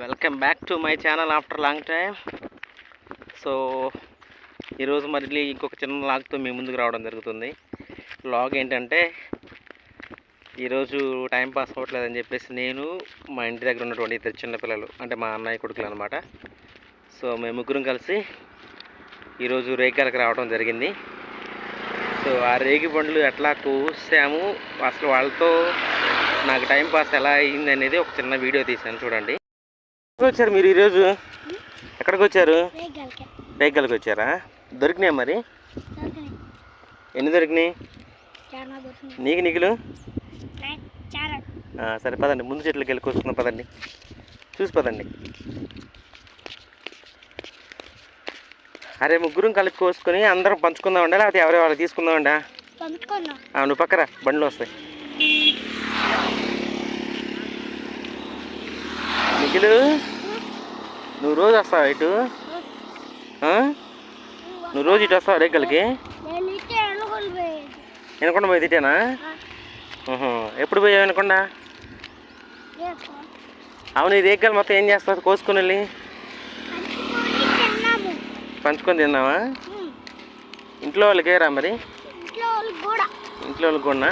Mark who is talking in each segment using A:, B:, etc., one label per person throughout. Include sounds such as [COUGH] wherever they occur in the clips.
A: Welcome back to my channel after long time so ఈరోజు మళ్ళీ ఇంకొక చిన్న లాగ్తో మీ ముందుకు రావడం జరుగుతుంది. లాగ్ ఏంటంటే ఈరోజు టైం పాస్ అవ్వట్లేదని చెప్పేసి నేను మా ఇంటి దగ్గర ఉన్నటువంటి ఇద్దరు చిన్నపిల్లలు అంటే మా అన్నయ్య కొడుకులు అనమాట సో మేము ముగ్గురం కలిసి ఈరోజు రేగాలకు రావడం జరిగింది. సో ఆ రేగి బండ్లు ఎట్లా కూసాము అసలు వాళ్ళతో నాకు టైం పాస్ ఎలా అయ్యింది అనేది ఒక చిన్న వీడియో తీశాను చూడండి. వచ్చారు మీరు ఈరోజు? ఎక్కడికి వచ్చారు రేగలకి వచ్చారా దొరికినాయా మరి? ఎన్ని దొరికినాయి? నీకు ఆ, సరే పదండి. ముందు చెట్లకి వెళ్ళి కోసుకుందాం పదండి. చూసి పదండి. అరే ముగ్గురం కలిపి కోసుకొని అందరం పంచుకుందామండి లేకపోతే ఎవరి వాళ్ళు తీసుకుందామండా?
B: పంచుకున్నాం
A: ఆ, నువ్వు పక్కరా బండ్లు వస్తాయి. నిఖిలు? నువ్వు రోజు వస్తావా ఇటు? నువ్వు రోజు ఇటు వస్తావా రేగలకి వినకుండా పోయి తిట్టానా. ఎప్పుడు పోయావు వినకుండా? అవును ఈ రేగలు మొత్తం ఏం చేస్తావు కోసుకుని వెళ్ళి.
B: పంచుకొని
A: తిన్నావా. ఇంట్లో వాళ్ళకి ఏరా మరి?
B: ఇంట్లో వాళ్ళకి కూడా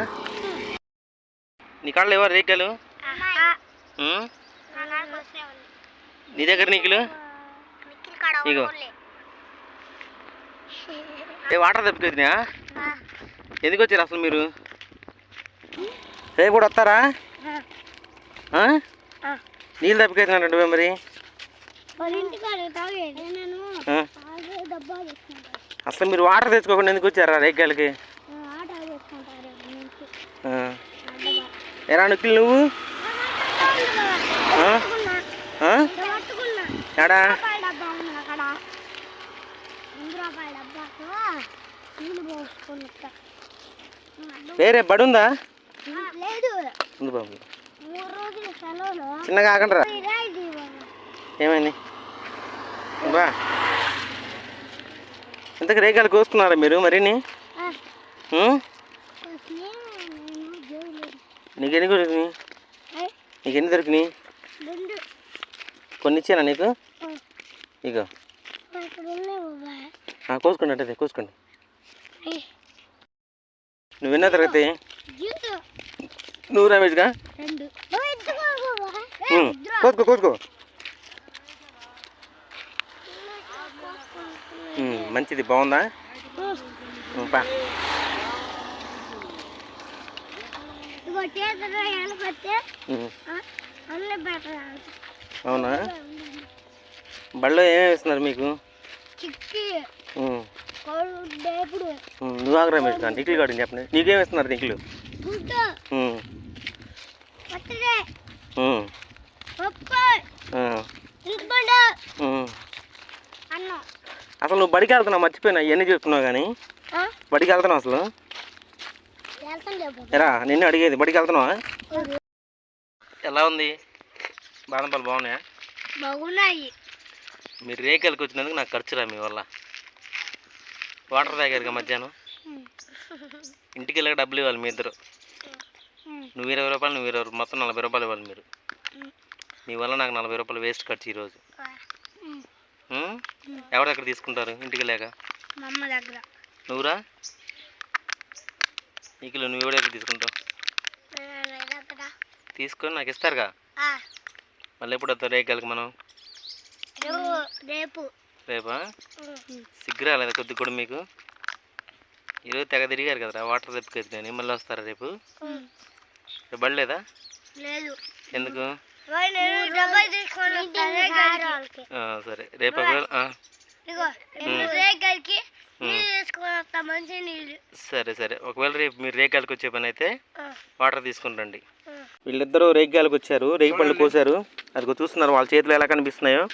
A: నీ కాళ్ళు ఎవరు రేగలు? నీ దగ్గర నీకులు ఇగో. ఏ వాటర్ తప్పిపోతున్నా ఎందుకు వచ్చారు అసలు మీరు? రేపు కూడా వస్తారా? నీళ్ళు తప్పిపోతున్నారంటే మరి. అసలు మీరు వాటర్ తెచ్చుకోకుండా ఎందుకు వచ్చారా ఆ. ఎరా నిఖిల్ నువ్వు ఆ? ఆ?
B: పట్టుకున్నా
A: ఎడా
B: రూపాయల డబ్బా ఉంది అక్కడ రెండు రూపాయల డబ్బాకు నీళ్ళు పోసుకొని వస్తా.
A: వేరే బడి ఉందా
B: లేదు
A: ఉంది బాబు చిన్నగా ఆగండి రా
B: ఇదే ఇది ఇవ్వాలి.
A: ఏమైంది బా ఇంతకు రేగాలు కోసుకున్నారా మీరు మరిని
B: ఆ,
A: ఉం?
B: కోసి నేను జోలు
A: నీకు ఎన్ని దొరికినాయి
B: ఏ,
A: నీకు ఎన్ని దొరికినాయి కొన్ని ఇచ్చానా నీకు
B: ఆ,
A: కోసుకోండి అంటే కోసుకోండి. నువ్వు ఎన్నో తరగతి నువ్వు రమేష్గా. కోసుకో కోసుకో. మంచిది బాగుందా? పా. అవునా? బళ్ళో ఏమేమి ఇస్తున్నారు మీకు.
B: కోడు
A: నువ్వు ఆగు రమేష్గా నిఖిల్ గాడిని చెప్పండి. నీకేమి ఇస్తున్నారు నిఖిల్ అసలు నువ్వు బడికి వెళ్తున్నావు మర్చిపోయినా. ఇవన్నీ చెప్తున్నావు కానీ? బడికి వెళ్తున్నావు అసలు? ఎరా నిన్ను అడిగేది. బడికి వెళ్తున్నావా ఎలా ఉంది? బాదం పాలు బాగున్నాయా?
B: బాగున్నాయి.
A: మీరు రేకలకి వచ్చినందుకు నాకు ఖర్చురా మీ వల్ల. వాటర్ తాగారుగా మధ్యాహ్నం. [LAUGHS] ఇంటికి వెళ్ళక డబ్బులు ఇవ్వాలి మీ ఇద్దరు. నువ్వు ఇరవై రూపాయలు నువ్వు ఇరవై మొత్తం నలభై రూపాయలు ఇవ్వాలి మీరు. మీ వల్ల నాకు నలభై రూపాయలు వేస్ట్ ఖర్చు ఈరోజు? ఎవరు ఎక్కడ తీసుకుంటారు ఇంటికి వెళ్ళాక?
B: దగ్గర.
A: నువ్వురా? నీకు నువ్వు ఎవరు తీసుకుంటావు?
B: దగ్గర.
A: తీసుకొని నాకు ఇస్తారుగా. మళ్ళీ ఎప్పుడు వస్తారు రేకలకి మనం?
B: రేపు
A: రేపా. సిగ్గు రాలేదు కొద్ది కూడా మీకు? ఈరోజు తెగ తిరిగారు కదరా వాటర్ తెప్పుకేది కానీ మళ్ళీ వస్తారా రేపు? రేపు పడలేదా
B: లేదు.
A: ఎందుకు?
B: డబ్బులు తీసుకొని
A: ఆ, సరే. రేపు సరే సరే. ఒకవేళ రేపు మీరు రేగాలకు వచ్చే పని అయితే వాటర్ తీసుకుని రండి. వీళ్ళిద్దరూ రేగాలకు వచ్చారు రేగి పళ్ళు కోసారు. అది చూస్తున్నారు వాళ్ళ చేతులు ఎలా కనిపిస్తున్నాయో.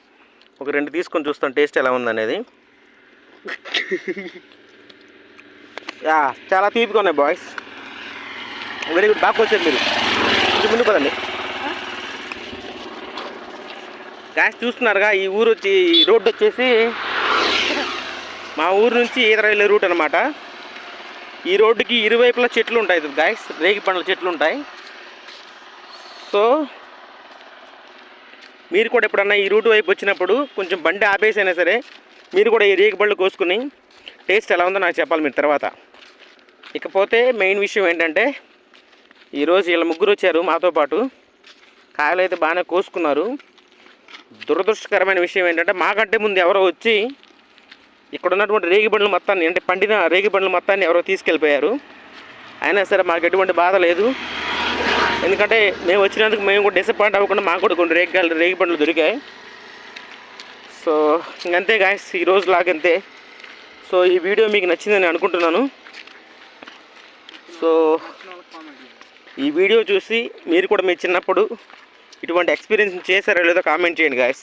A: ఒక రెండు తీసుకొని చూస్తాం టేస్ట్ ఎలా ఉందనేది. యా చాలా తీపిగా ఉన్నాయి బాయ్స్. వెరీ గుడ్ బాగా వచ్చారు మీరు. కొంచెం ముందు పదండి గ్యాస్ చూస్తున్నారుగా ఈ ఊరు వచ్చి ఈ రోడ్డు వచ్చేసి మా ఊరు నుంచి ఈదర వెళ్ళే రూట్ అనమాట ఈ రోడ్డుకి ఇరువైపులా చెట్లు ఉంటాయి గాయస్ రేగి పండ్ల చెట్లు ఉంటాయి. సో మీరు కూడా ఎప్పుడన్నా ఈ రూట్ వైపు వచ్చినప్పుడు కొంచెం బండి ఆపేసైనా సరే మీరు కూడా ఈ రేగి పళ్ళు కోసుకుని టేస్ట్ ఎలా ఉందో నాకు చెప్పాలి మీరు తర్వాత. ఇకపోతే మెయిన్ విషయం ఏంటంటే ఈరోజు వీళ్ళ ముగ్గురు వచ్చారు మాతో పాటు. కాయలు అయితే బాగానే కోసుకున్నారు. దురదృష్టకరమైన విషయం ఏంటంటే మాకంటే ముందు ఎవరో వచ్చి ఇక్కడ ఉన్నటువంటి రేగి బండ్లు మొత్తాన్ని అంటే పండిన రేగి బండ్లు మొత్తాన్ని ఎవరో తీసుకెళ్ళిపోయారు. అయినా సరే మాకు ఎటువంటి బాధ లేదు. ఎందుకంటే మేము వచ్చినందుకు మేము కూడా డిసప్పాయింట్ అవ్వకుండా మాకు కూడా కొన్ని రేగి రేగి పండ్లు దొరికాయి. సో ఇంకంతే గాయస్ ఈరోజు లాగంతే సో ఈ వీడియో మీకు నచ్చిందని అనుకుంటున్నాను. సో ఈ వీడియో చూసి మీరు కూడా మీ చిన్నప్పుడు ఇటువంటి ఎక్స్పీరియన్స్ చేశారో లేదో కామెంట్ చేయండి గాయస్